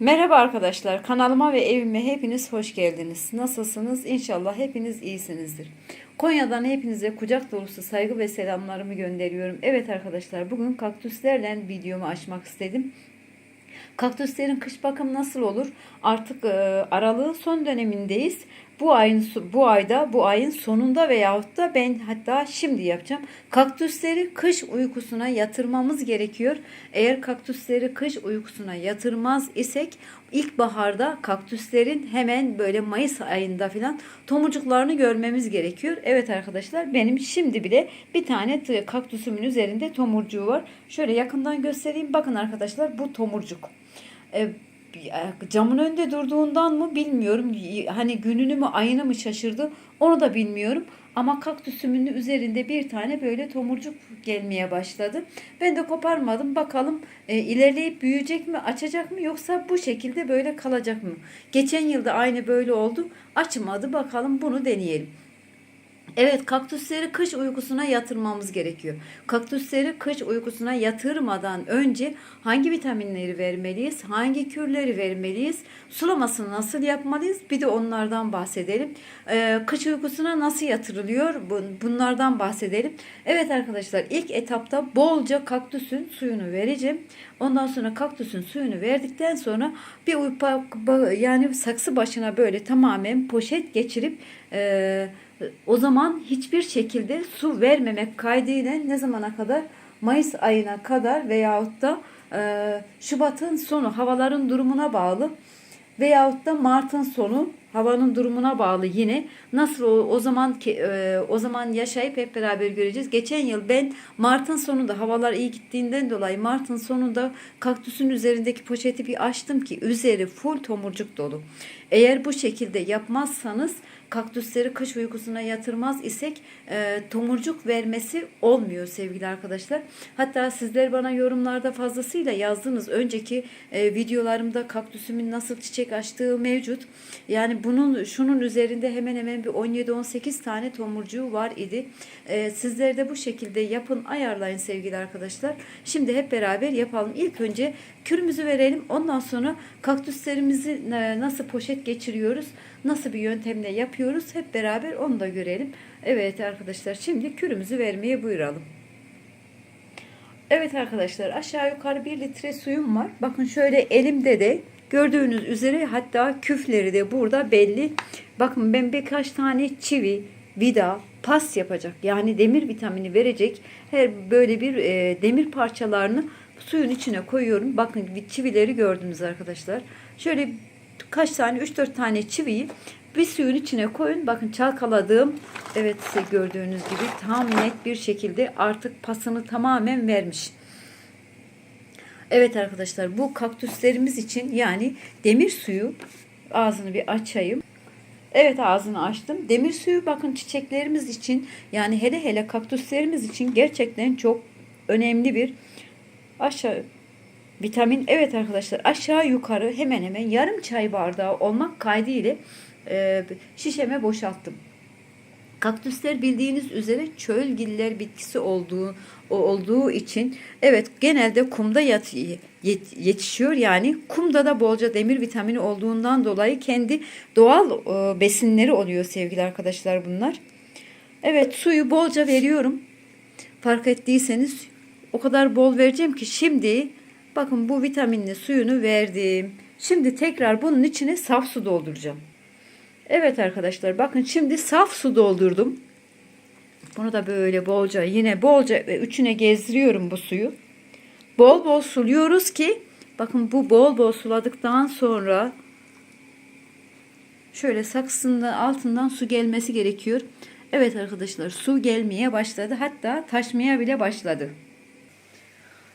Merhaba arkadaşlar, kanalıma ve evime hepiniz hoş geldiniz. Nasılsınız? İnşallah hepiniz iyisinizdir. Konya'dan hepinize kucak dolusu saygı ve selamlarımı gönderiyorum. Evet arkadaşlar, bugün kaktüslerle videomu açmak istedim. Kaktüslerin kış bakımı nasıl olur? Artık e, aralığın son dönemindeyiz. Bu ayın bu ayda, bu ayın sonunda veyahut da ben hatta şimdi yapacağım. Kaktüsleri kış uykusuna yatırmamız gerekiyor. Eğer kaktüsleri kış uykusuna yatırmaz isek ilkbaharda kaktüslerin hemen böyle Mayıs ayında falan tomurcuklarını görmemiz gerekiyor. Evet arkadaşlar benim şimdi bile bir tane kaktüsümün üzerinde tomurcuğu var. Şöyle yakından göstereyim. Bakın arkadaşlar bu tomurcuk. E, camın önünde durduğundan mı bilmiyorum. Hani gününü mü ayını mı şaşırdı onu da bilmiyorum. Ama kaktüsümün üzerinde bir tane böyle tomurcuk gelmeye başladı. Ben de koparmadım. Bakalım e, ilerleyip büyüyecek mi, açacak mı yoksa bu şekilde böyle kalacak mı? Geçen yılda aynı böyle oldu. Açmadı. Bakalım bunu deneyelim. Evet kaktüsleri kış uykusuna yatırmamız gerekiyor. Kaktüsleri kış uykusuna yatırmadan önce hangi vitaminleri vermeliyiz? Hangi kürleri vermeliyiz? Sulamasını nasıl yapmalıyız? Bir de onlardan bahsedelim. Ee, kış uykusuna nasıl yatırılıyor? Bunlardan bahsedelim. Evet arkadaşlar ilk etapta bolca kaktüsün suyunu vereceğim. Ondan sonra kaktüsün suyunu verdikten sonra bir uypa, yani saksı başına böyle tamamen poşet geçirip eee o zaman hiçbir şekilde su vermemek kaydıyla ne zamana kadar? Mayıs ayına kadar veyahut da e, Şubat'ın sonu havaların durumuna bağlı veyahut da Mart'ın sonu havanın durumuna bağlı yine nasıl o, o zaman ki e, o zaman yaşayıp hep beraber göreceğiz. Geçen yıl ben Mart'ın sonunda havalar iyi gittiğinden dolayı Mart'ın sonunda kaktüsün üzerindeki poşeti bir açtım ki üzeri full tomurcuk dolu. Eğer bu şekilde yapmazsanız kaktüsleri kış uykusuna yatırmaz isek e, tomurcuk vermesi olmuyor sevgili arkadaşlar. Hatta sizler bana yorumlarda fazlasıyla yazdınız. Önceki e, videolarımda kaktüsümün nasıl çiçek açtığı mevcut. Yani bunun şunun üzerinde hemen hemen bir 17-18 tane tomurcuğu var idi. E, sizler de bu şekilde yapın ayarlayın sevgili arkadaşlar. Şimdi hep beraber yapalım. İlk önce kürümüzü verelim. Ondan sonra kaktüslerimizi e, nasıl poşet geçiriyoruz? Nasıl bir yöntemle yapıyoruz? Hep beraber onu da görelim. Evet arkadaşlar şimdi kürümüzü vermeye buyuralım. Evet arkadaşlar aşağı yukarı 1 litre suyum var. Bakın şöyle elimde de gördüğünüz üzere hatta küfleri de burada belli. Bakın ben birkaç tane çivi, vida, pas yapacak. Yani demir vitamini verecek her böyle bir e, demir parçalarını suyun içine koyuyorum. Bakın çivileri gördünüz arkadaşlar. Şöyle kaç tane 3-4 tane çiviyi bir suyun içine koyun. Bakın çalkaladığım evet size gördüğünüz gibi tam net bir şekilde artık pasını tamamen vermiş. Evet arkadaşlar bu kaktüslerimiz için yani demir suyu ağzını bir açayım. Evet ağzını açtım. Demir suyu bakın çiçeklerimiz için yani hele hele kaktüslerimiz için gerçekten çok önemli bir aşağı vitamin. Evet arkadaşlar aşağı yukarı hemen hemen yarım çay bardağı olmak kaydıyla e, şişeme boşalttım. Kaktüsler bildiğiniz üzere çölgiller bitkisi olduğu olduğu için evet genelde kumda yat, yet, yetişiyor. Yani kumda da bolca demir vitamini olduğundan dolayı kendi doğal e, besinleri oluyor sevgili arkadaşlar bunlar. Evet suyu bolca veriyorum. Fark ettiyseniz o kadar bol vereceğim ki şimdi bakın bu vitaminli suyunu verdim. Şimdi tekrar bunun içine saf su dolduracağım. Evet arkadaşlar bakın şimdi saf su doldurdum. Bunu da böyle bolca yine bolca ve üçüne gezdiriyorum bu suyu. Bol bol suluyoruz ki bakın bu bol bol suladıktan sonra şöyle saksının altından su gelmesi gerekiyor. Evet arkadaşlar su gelmeye başladı. Hatta taşmaya bile başladı.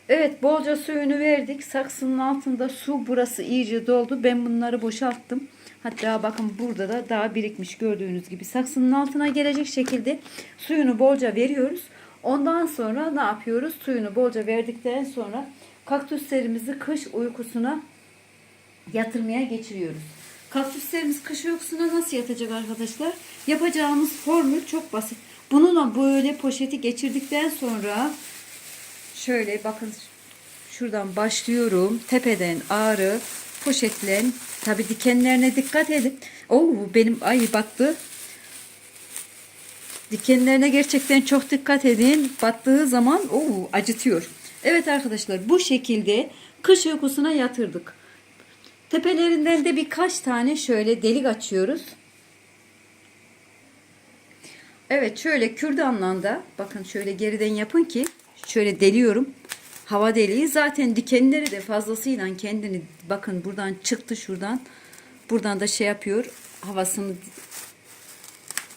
Evet bolca suyunu verdik. Saksının altında su burası iyice doldu. Ben bunları boşalttım. Hatta bakın burada da daha birikmiş gördüğünüz gibi. Saksının altına gelecek şekilde suyunu bolca veriyoruz. Ondan sonra ne yapıyoruz? Suyunu bolca verdikten sonra kaktüslerimizi kış uykusuna yatırmaya geçiriyoruz. Kaktüslerimiz kış uykusuna nasıl yatacak arkadaşlar? Yapacağımız formül çok basit. Bununla böyle poşeti geçirdikten sonra şöyle bakın şuradan başlıyorum. Tepeden ağrı poşetlerin tabi dikenlerine dikkat edin. Oo benim ay battı. Dikenlerine gerçekten çok dikkat edin. Battığı zaman oo acıtıyor. Evet arkadaşlar bu şekilde kış uykusuna yatırdık. Tepelerinden de birkaç tane şöyle delik açıyoruz. Evet şöyle kürdanla da bakın şöyle geriden yapın ki şöyle deliyorum. Hava deliği zaten dikenleri de fazlasıyla kendini bakın buradan çıktı şuradan. Buradan da şey yapıyor havasını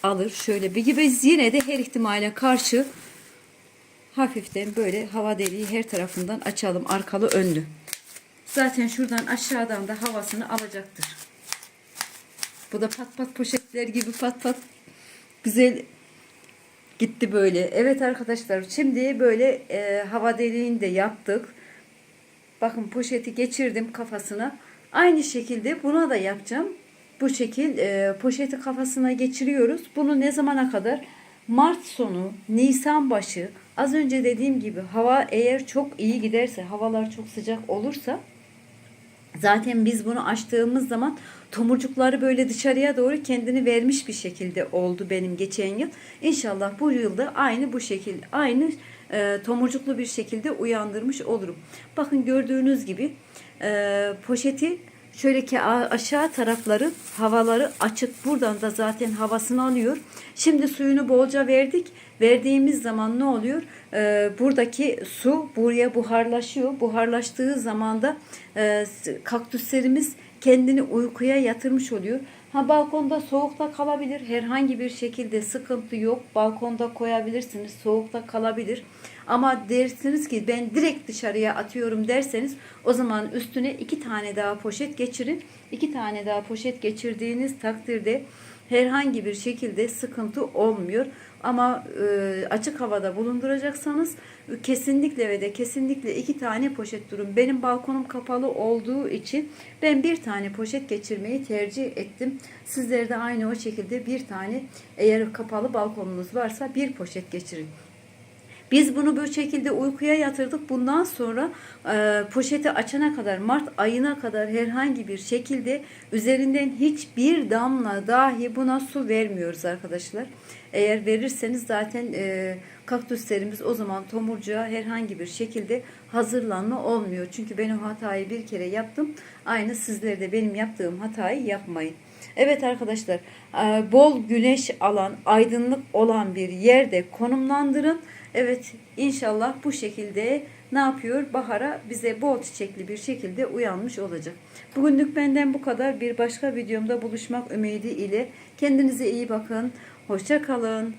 alır şöyle bir gibi yine de her ihtimale karşı hafiften böyle hava deliği her tarafından açalım arkalı önlü. Zaten şuradan aşağıdan da havasını alacaktır. Bu da pat pat poşetler gibi pat pat güzel gitti böyle. Evet arkadaşlar şimdi böyle e, hava deliğini de yaptık. Bakın poşeti geçirdim kafasına. Aynı şekilde buna da yapacağım. Bu şekil e, poşeti kafasına geçiriyoruz. Bunu ne zamana kadar? Mart sonu, Nisan başı. Az önce dediğim gibi hava eğer çok iyi giderse, havalar çok sıcak olursa Zaten biz bunu açtığımız zaman tomurcukları böyle dışarıya doğru kendini vermiş bir şekilde oldu benim geçen yıl. İnşallah bu yılda aynı bu şekilde aynı e, tomurcuklu bir şekilde uyandırmış olurum. Bakın gördüğünüz gibi e, poşeti şöyle ki aşağı tarafları havaları açık. Buradan da zaten havasını alıyor. Şimdi suyunu bolca verdik. Verdiğimiz zaman ne oluyor? Ee, buradaki su buraya buharlaşıyor. Buharlaştığı zaman da e, kaktüslerimiz kendini uykuya yatırmış oluyor. Ha balkonda soğukta kalabilir. Herhangi bir şekilde sıkıntı yok. Balkonda koyabilirsiniz. Soğukta kalabilir. Ama dersiniz ki ben direkt dışarıya atıyorum derseniz o zaman üstüne iki tane daha poşet geçirin. İki tane daha poşet geçirdiğiniz takdirde herhangi bir şekilde sıkıntı olmuyor. Ama e, açık havada bulunduracaksanız kesinlikle ve de kesinlikle iki tane poşet durun. Benim balkonum kapalı olduğu için ben bir tane poşet geçirmeyi tercih ettim. Sizler de aynı o şekilde bir tane eğer kapalı balkonunuz varsa bir poşet geçirin. Biz bunu bu şekilde uykuya yatırdık. Bundan sonra e, poşeti açana kadar Mart ayına kadar herhangi bir şekilde üzerinden hiçbir damla dahi buna su vermiyoruz arkadaşlar. Eğer verirseniz zaten e, kaktüslerimiz o zaman tomurcuğa herhangi bir şekilde hazırlanma olmuyor. Çünkü ben o hatayı bir kere yaptım. Aynı sizler de benim yaptığım hatayı yapmayın. Evet arkadaşlar e, bol güneş alan aydınlık olan bir yerde konumlandırın. Evet inşallah bu şekilde ne yapıyor? Bahara bize bol çiçekli bir şekilde uyanmış olacak. Bugünlük benden bu kadar. Bir başka videomda buluşmak ümidi ile kendinize iyi bakın. Hoşça kalın.